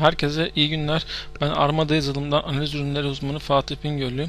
Herkese iyi günler. Ben Armada yazılımdan analiz ürünleri uzmanı Fatih Bingöllü.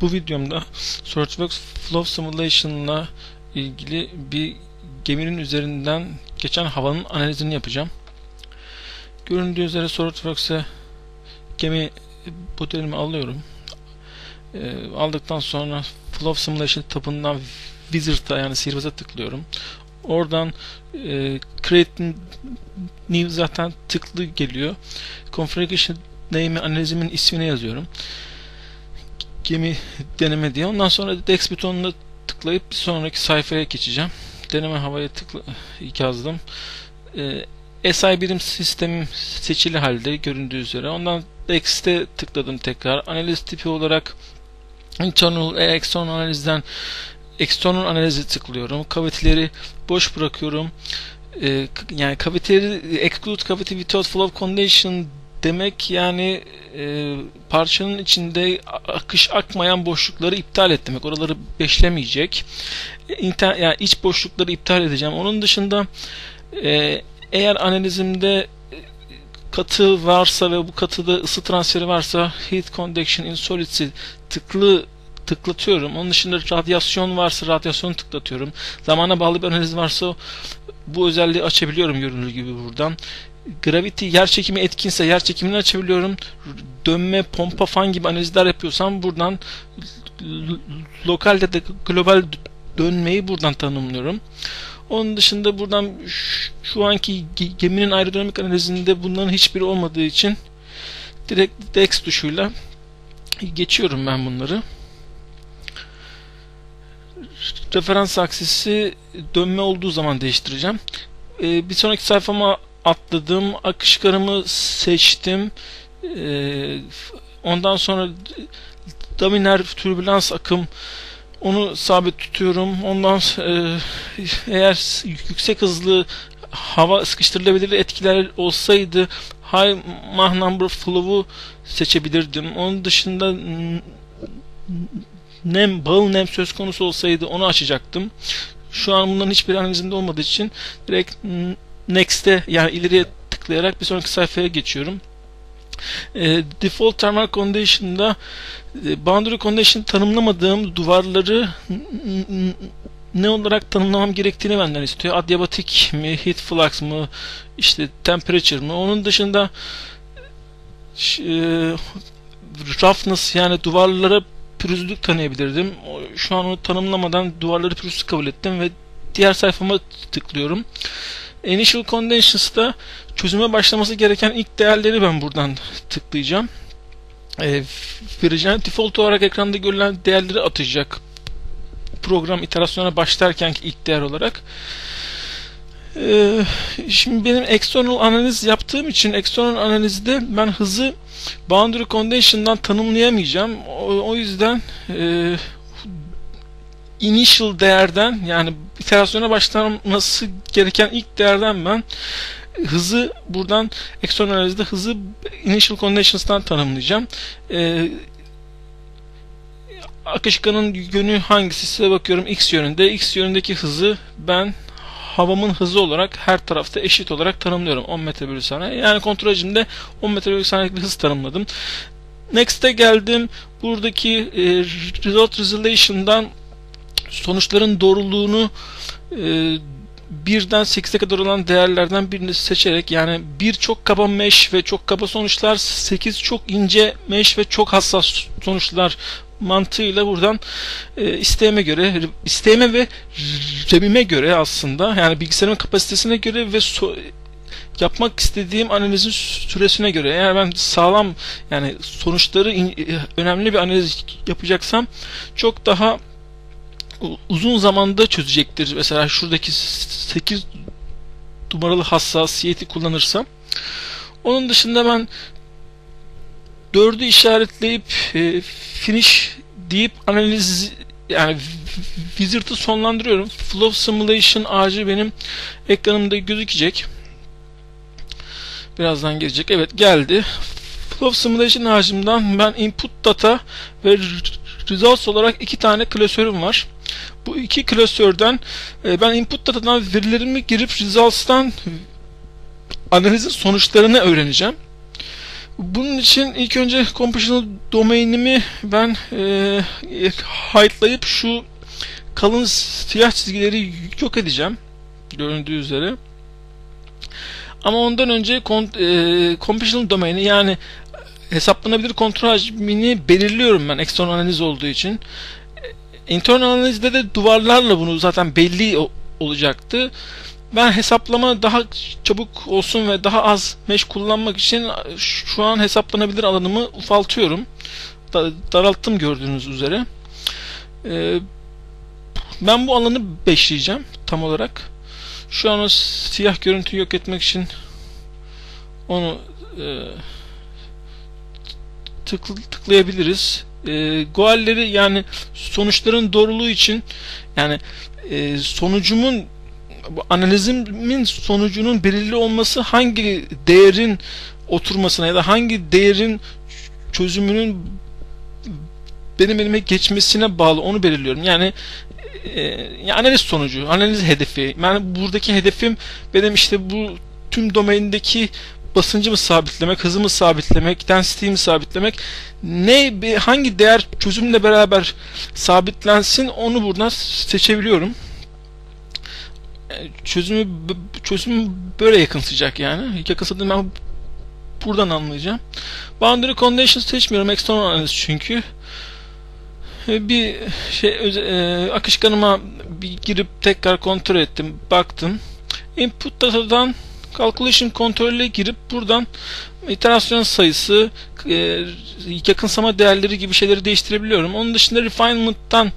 Bu videomda SearchWorks Flow Simulation'la ilgili bir geminin üzerinden geçen havanın analizini yapacağım. Göründüğü üzere SearchWorks'e gemi modelimi alıyorum. E, aldıktan sonra Flow Simulation tabından Wizard'a yani sihirbaz'a tıklıyorum. Oradan e, Create New zaten tıklı geliyor. Configuration name'i analizimin ismini yazıyorum. Gemi deneme diye. Ondan sonra Dex butonuna tıklayıp bir sonraki sayfaya geçeceğim. Deneme havaya tıkla yazdım. E, SI birim sistemim seçili halde göründüğü üzere. Ondan Dex'te tıkladım tekrar. Analiz tipi olarak internal external analizden external analizi tıklıyorum. Cavity'leri boş bırakıyorum. Ee, yani cavity'leri exclude cavity without flow condition demek yani e, parçanın içinde akış akmayan boşlukları iptal et demek. Oraları beşlemeyecek. İnter, yani iç boşlukları iptal edeceğim. Onun dışında e, eğer analizimde katı varsa ve bu katıda ısı transferi varsa heat conduction in solids tıklı tıklatıyorum. Onun dışında radyasyon varsa radyasyon tıklatıyorum. Zamana bağlı bir analiz varsa bu özelliği açabiliyorum göründüğü gibi buradan. Gravity yer çekimi etkinse yer çekimini açabiliyorum. Dönme, pompa fan gibi analizler yapıyorsam buradan lokalde de global dönmeyi buradan tanımlıyorum. Onun dışında buradan şu anki geminin aerodinamik analizinde bunların hiçbiri olmadığı için direkt DEX tuşuyla geçiyorum ben bunları referans aksisi dönme olduğu zaman değiştireceğim. Ee, bir sonraki sayfama atladım. Akışkarımı seçtim. Ee, ondan sonra dominer türbülans akım onu sabit tutuyorum. Ondan e, eğer yüksek hızlı hava sıkıştırılabilir etkiler olsaydı high Mach number flow'u seçebilirdim. Onun dışında nem, bağıl nem söz konusu olsaydı onu açacaktım. Şu an bunların hiçbir analizimde olmadığı için direkt next'e yani ileriye tıklayarak bir sonraki sayfaya geçiyorum. E, default thermal condition'da e, boundary condition tanımlamadığım duvarları ne olarak tanımlamam gerektiğini benden istiyor. Adiabatik mi, heat flux mı, işte temperature mi? Onun dışında e, roughness yani duvarlara pürüzlük tanıyabilirdim. Şu an onu tanımlamadan duvarları pürüzlü kabul ettim ve diğer sayfama tıklıyorum. Initial Conditions'da çözüme başlaması gereken ilk değerleri ben buradan tıklayacağım. E, vereceğim default olarak ekranda görülen değerleri atacak. Program iterasyona başlarken ilk değer olarak. Ee, şimdi benim external analiz yaptığım için external analizde ben hızı boundary condition'dan tanımlayamayacağım. O, yüzden e, initial değerden yani iterasyona başlanması gereken ilk değerden ben hızı buradan external analizde hızı initial conditions'tan tanımlayacağım. E, akışkanın yönü hangisi size bakıyorum x yönünde. X yönündeki hızı ben havamın hızı olarak her tarafta eşit olarak tanımlıyorum. 10 metre bölü saniye. Yani kontrol hacimde 10 metre bölü saniyelik bir hız tanımladım. Next'e geldim. Buradaki e, result resolution'dan sonuçların doğruluğunu e, birden 8'e kadar olan değerlerden birini seçerek yani bir çok kaba mesh ve çok kaba sonuçlar 8 çok ince mesh ve çok hassas sonuçlar mantığıyla buradan e, isteğime göre isteğime ve remime göre aslında yani bilgisayarın kapasitesine göre ve so yapmak istediğim analizin süresine göre eğer ben sağlam yani sonuçları e, önemli bir analiz yapacaksam çok daha uzun zamanda çözecektir. Mesela şuradaki 8 numaralı hassasiyeti kullanırsam onun dışında ben dördü işaretleyip e, finish deyip analiz yani Wizard'ı sonlandırıyorum. Flow Simulation ağacı benim ekranımda gözükecek. Birazdan gelecek. Evet geldi. Flow Simulation ağacımdan ben input data ve results olarak iki tane klasörüm var. Bu iki klasörden e, ben input datadan verilerimi girip results'tan analizin sonuçlarını öğreneceğim. Bunun için ilk önce compositional domainimi ben e, highlightlayıp şu kalın siyah çizgileri yok edeceğim. Göründüğü üzere. Ama ondan önce e, compositional domaini yani hesaplanabilir kontrol hacmini belirliyorum ben external analiz olduğu için. Internal analizde de duvarlarla bunu zaten belli olacaktı. Ben hesaplama daha çabuk olsun ve daha az mesh kullanmak için şu an hesaplanabilir alanımı ufaltıyorum. Da, daralttım gördüğünüz üzere. Ee, ben bu alanı beşleyeceğim tam olarak. Şu an o siyah görüntüyü yok etmek için onu e, tıkl tıklayabiliriz. E, goalleri yani sonuçların doğruluğu için yani e, sonucumun analizimin sonucunun belirli olması hangi değerin oturmasına ya da hangi değerin çözümünün benim elime geçmesine bağlı onu belirliyorum. Yani e, analiz sonucu, analiz hedefi. Yani buradaki hedefim benim işte bu tüm domaindeki basıncı mı sabitlemek, hızı mı sabitlemek, density'yi mi sabitlemek, ne hangi değer çözümle beraber sabitlensin onu buradan seçebiliyorum. Çözümü çözümü böyle yakınsayacak yani. Yakınsadığını ben buradan anlayacağım. Boundary conditions seçmiyorum. External analiz çünkü. E, bir şey e, akışkanıma bir girip tekrar kontrol ettim. Baktım. Input datadan calculation kontrolüne girip buradan iterasyon sayısı e, yakınsama değerleri gibi şeyleri değiştirebiliyorum. Onun dışında refinement'tan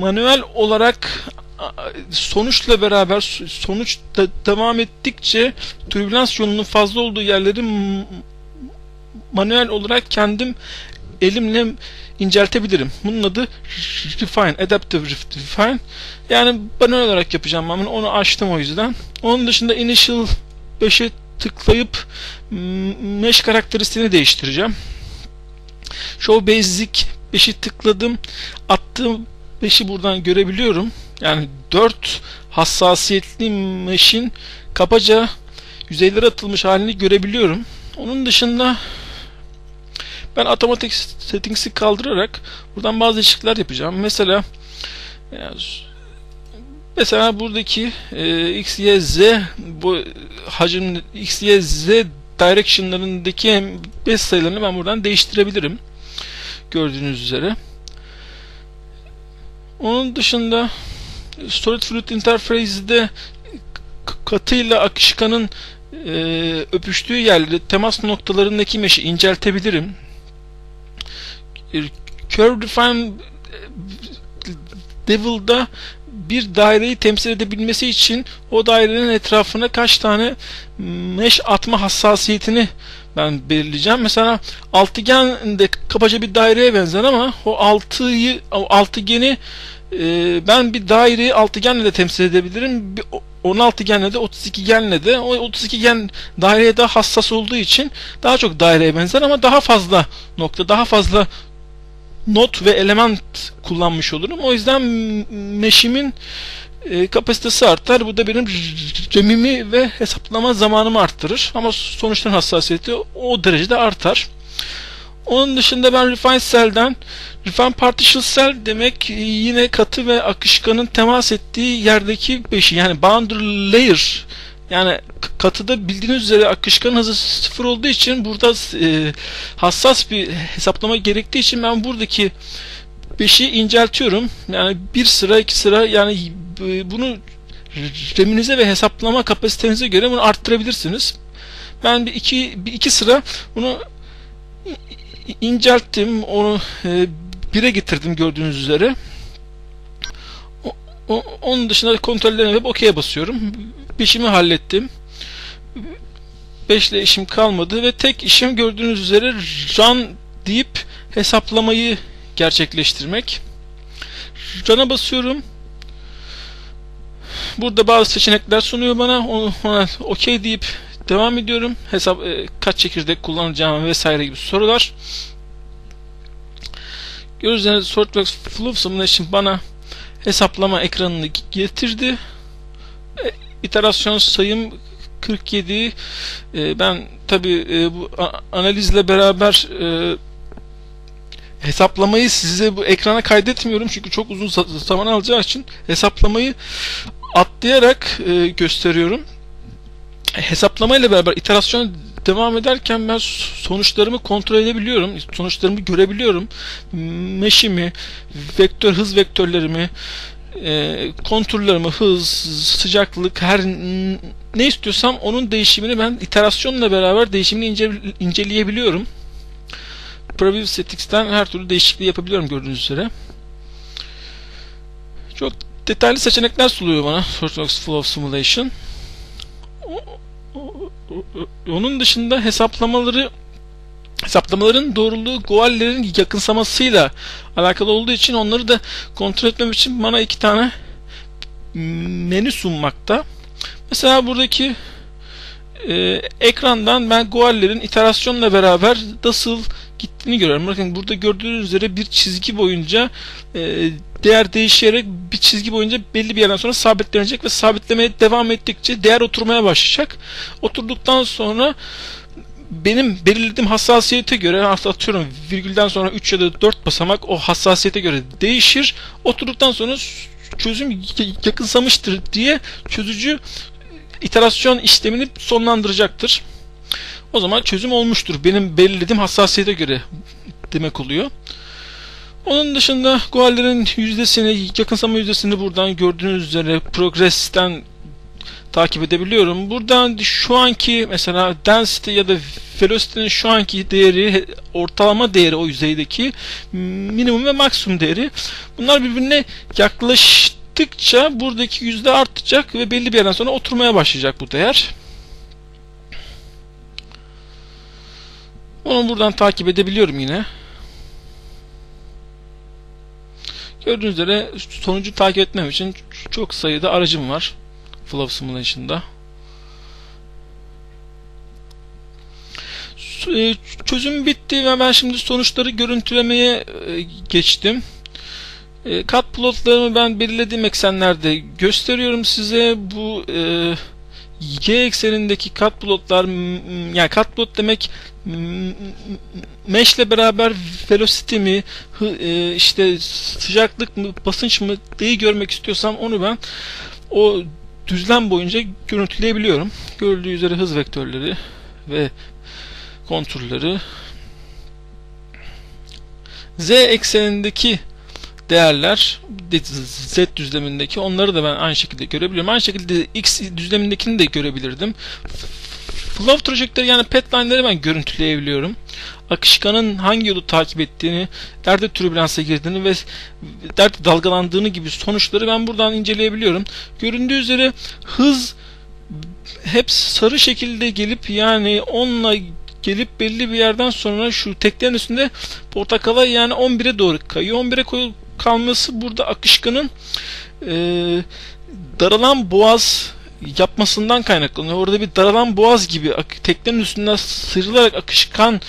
manuel olarak sonuçla beraber sonuç da devam ettikçe türbülans yolunun fazla olduğu yerleri manuel olarak kendim elimle inceltebilirim. Bunun adı Refine, Adaptive Refine. Yani manuel olarak yapacağım ben bunu. Onu açtım o yüzden. Onun dışında Initial 5'e tıklayıp mesh karakteristiğini değiştireceğim. Show Basic 5'i tıkladım. Attığım 5'i buradan görebiliyorum. Yani 4 hassasiyetli mesh'in kabaca yüzeylere atılmış halini görebiliyorum. Onun dışında ben otomatik settings'i kaldırarak buradan bazı değişiklikler yapacağım. Mesela mesela buradaki e, x, y, z bu hacim x, y, z direction'larındaki 5 sayılarını ben buradan değiştirebilirim. Gördüğünüz üzere. Onun dışında Storage Fluid Interface'de katıyla akışkanın e, öpüştüğü yerleri temas noktalarındaki meşi inceltebilirim. Curve Define Devil'da bir daireyi temsil edebilmesi için o dairenin etrafına kaç tane mesh atma hassasiyetini ben belirleyeceğim. Mesela altıgen de kabaca bir daireye benzer ama o altıyı o altıgeni e, ben bir daireyi altıgenle de temsil edebilirim. Bir, 16 genle de 32 genle de o 32 gen daireye daha hassas olduğu için daha çok daireye benzer ama daha fazla nokta daha fazla not ve element kullanmış olurum. O yüzden meşimin e, kapasitesi artar. Bu da benim RAM'imi ve hesaplama zamanımı arttırır. Ama sonuçların hassasiyeti o derecede artar. Onun dışında ben Refine Cell'den Refine Partition Cell demek yine katı ve akışkanın temas ettiği yerdeki beşi yani boundary layer yani katıda bildiğiniz üzere akışkan hızı sıfır olduğu için burada e, hassas bir hesaplama gerektiği için ben buradaki beşi inceltiyorum. Yani bir sıra iki sıra yani bunu reminize ve hesaplama kapasitenize göre bunu arttırabilirsiniz. Ben bir iki, bir iki sıra bunu incelttim. Onu e, bire getirdim gördüğünüz üzere. Onun dışında kontrollerine ve OK'ye basıyorum. Beşimi hallettim. Beşle işim kalmadı ve tek işim gördüğünüz üzere run deyip hesaplamayı gerçekleştirmek. Run'a basıyorum. Burada bazı seçenekler sunuyor bana. Ona okey deyip devam ediyorum. Hesap e, kaç çekirdek kullanacağım vesaire gibi sorular. Gördüğünüz SolidWorks Flow Simulation bana hesaplama ekranını getirdi. E, iterasyon sayım 47 e, ben tabi e, bu analizle beraber e, hesaplamayı size bu ekrana kaydetmiyorum çünkü çok uzun zaman alacağı için hesaplamayı atlayarak e, gösteriyorum. Hesaplamayla beraber iterasyon devam ederken ben sonuçlarımı kontrol edebiliyorum. Sonuçlarımı görebiliyorum. Meşimi, vektör hız vektörlerimi, e, konturlarımı, hız, sıcaklık, her ne istiyorsam onun değişimini ben iterasyonla beraber değişimini ince, inceleyebiliyorum. Preview Statistics'ten her türlü değişikliği yapabiliyorum gördüğünüz üzere. Çok detaylı seçenekler sunuyor bana SolidWorks Flow Simulation. Onun dışında hesaplamaları hesaplamaların doğruluğu Goal'lerin yakınsamasıyla alakalı olduğu için onları da kontrol etmem için bana iki tane menü sunmakta. Mesela buradaki e, ekrandan ben Goal'lerin iterasyonla beraber nasıl gittiğini görüyorum. Bakın burada gördüğünüz üzere bir çizgi boyunca e, değer değişerek bir çizgi boyunca belli bir yerden sonra sabitlenecek ve sabitlemeye devam ettikçe değer oturmaya başlayacak. Oturduktan sonra benim belirlediğim hassasiyete göre atıyorum virgülden sonra 3 ya da 4 basamak o hassasiyete göre değişir. Oturduktan sonra çözüm yakınsamıştır diye çözücü iterasyon işlemini sonlandıracaktır. O zaman çözüm olmuştur. Benim belirlediğim hassasiyete göre demek oluyor. Onun dışında Goal'lerin yüzdesini, yakınsama yüzdesini buradan gördüğünüz üzere Progress'ten takip edebiliyorum. Buradan şu anki mesela density ya da velocity'nin şu anki değeri ortalama değeri o yüzeydeki minimum ve maksimum değeri bunlar birbirine yaklaştıkça buradaki yüzde artacak ve belli bir yerden sonra oturmaya başlayacak bu değer. Onu buradan takip edebiliyorum yine. Gördüğünüz üzere sonucu takip etmem için çok sayıda aracım var. Flow Simulation'da. E, çözüm bitti ve ben şimdi sonuçları görüntülemeye e, geçtim. E, kat plotlarımı ben belirlediğim eksenlerde gösteriyorum size. Bu y eksenindeki kat plotlar yani kat plot demek mesh ile beraber velocity mi işte sıcaklık mı basınç mı diye görmek istiyorsam onu ben o düzlem boyunca görüntüleyebiliyorum. Görüldüğü üzere hız vektörleri ve konturları Z eksenindeki değerler Z düzlemindeki onları da ben aynı şekilde görebiliyorum. Aynı şekilde X düzlemindekini de görebilirdim. Flow trajectory yani pathline'ları ben görüntüleyebiliyorum. Akışkanın hangi yolu takip ettiğini, nerede türbülansa girdiğini ve nerede dalgalandığını gibi sonuçları ben buradan inceleyebiliyorum. Göründüğü üzere hız hep sarı şekilde gelip yani 10'la gelip belli bir yerden sonra şu teklerin üstünde portakala yani 11'e doğru kayıyor. 11'e kalması burada akışkanın e, daralan boğaz yapmasından kaynaklanıyor. Orada bir daralan boğaz gibi teknenin üstünden sıyrılarak akışkan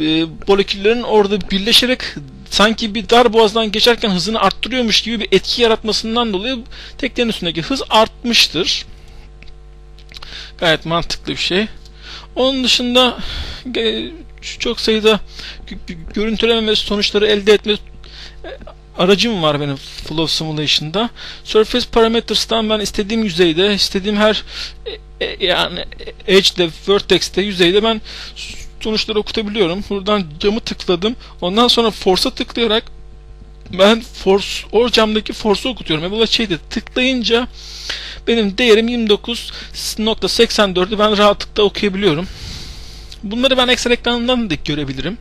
e, moleküllerin orada birleşerek sanki bir dar boğazdan geçerken hızını arttırıyormuş gibi bir etki yaratmasından dolayı teknenin üstündeki hız artmıştır. Gayet mantıklı bir şey. Onun dışında e, çok sayıda görüntüleme ve sonuçları elde etme aracım var benim Flow Simulation'da. Surface Parameters'tan ben istediğim yüzeyde, istediğim her e, e, yani Edge'de, Vertex'te, yüzeyde ben sonuçları okutabiliyorum. Buradan camı tıkladım. Ondan sonra Force'a tıklayarak ben force, o camdaki force'u okutuyorum. E bu şeyde tıklayınca benim değerim 29.84'ü ben rahatlıkla okuyabiliyorum. Bunları ben Excel ekranından da görebilirim.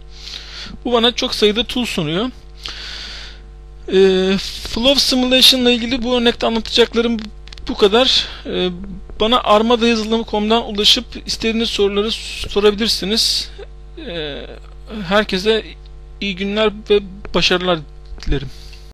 Bu bana çok sayıda tool sunuyor. E, Flow Simulation ile ilgili bu örnekte anlatacaklarım bu kadar. E, bana armadayazılımı.com'dan ulaşıp istediğiniz soruları sorabilirsiniz. E, herkese iyi günler ve başarılar dilerim.